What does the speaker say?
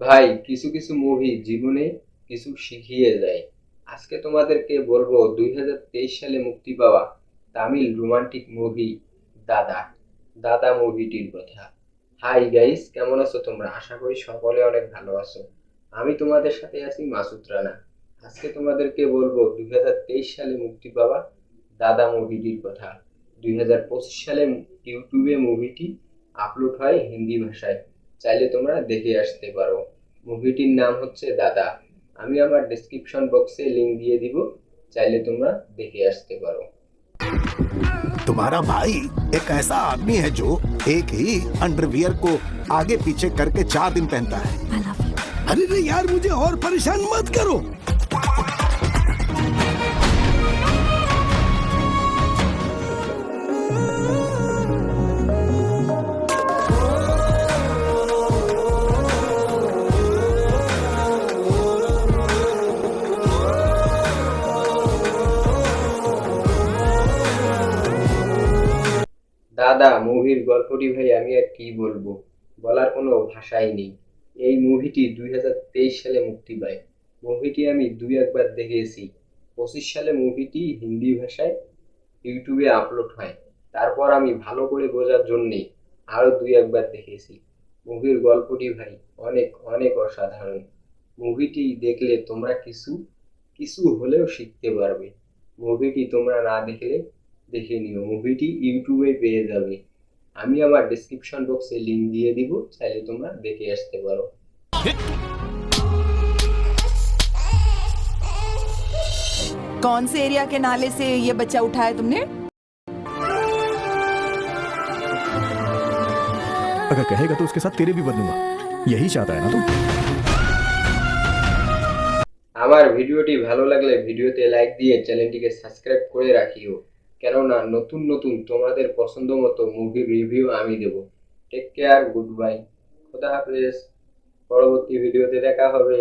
ভাই, কিছু কিছু মুভি জীবনে কিছু শিখিয়ে যায় আজকে তোমাদেরকে বলব, দুই হাজার তেইশ সালে মুক্তি পাওয়া তামিল রোমান্টিক মুভি দাদা। দাদা মুভিটির কথা। হাই গাইস কেমন আছো তোমরা? আশা করি সকলে অনেক ভালো আছো। আমি তোমাদের সাথে আছি মাসুদ রানা। আজকে তোমাদেরকে বলব, দুই হাজার তেইশ সালে মুক্তি পাওয়া দাদা মুভিটির কথা। দুই হাজার পঁচিশ সালে ইউটিউবে মুভিটি আপলোড হয় হিন্দি ভাষায়। চাইলে তোমরা দেখে আসতে পারো। মুভিটির নাম হচ্ছে দাদা আমি আমার ডেসক্রিপশন বক্সে লিংক দিয়ে দিব চাইলে তোমরা দেখে আসতে পারো तुम्हारा भाई एक ऐसा आदमी है जो एक ही अंडरवियर को आगे पीछे करके चार दिन पहनता है अरे रे यार मुझे और परेशान मत करो দাদা, মুভির গল্পটি ভাই আমি আর কি বলব? বলার কোনো ভাষাই নেই। এই মুভিটি দুই হাজার তেইশ সালে মুক্তি পায়। মুভিটি আমি দুই একবার দেখেছি। পঁচিশ সালে মুভিটি হিন্দি ভাষায় ইউটিউবে আপলোড হয়। তারপর আমি ভালো করে বোঝার জন্যে আরও দুই একবার দেখেছি। মুভির গল্পটি ভাই অনেক অনেক অসাধারণ। মুভিটি দেখলে তোমরা কিছু কিছু হলেও শিখতে পারবে। মুভিটি তোমরা না দেখলে দেখে নিও মুভিটি ইউটিউবে পেয়ে যাবে আমি আমার ডেসক্রিপশন বক্সে লিংক দিয়ে দিব চাইলে তোমরা দেখে আসতে পারো कौन से एरिया के नाले से ये बच्चा उठाया तुमने अगर कहेगा तो उसके साथ तेरे भी बदलूंगा यही चाहता है ना तुम আমার ভিডিওটি ভালো লাগলে ভিডিওতে লাইক দিয়ে চ্যানেলটিকে সাবস্ক্রাইব করে রাখিও কেননা নতুন নতুন তোমাদের পছন্দ মতো মুভির রিভিউ আমি দেব। টেক কেয়ার গুড বাই খোদা হাফেজ। পরবর্তী ভিডিওতে দেখা হবে।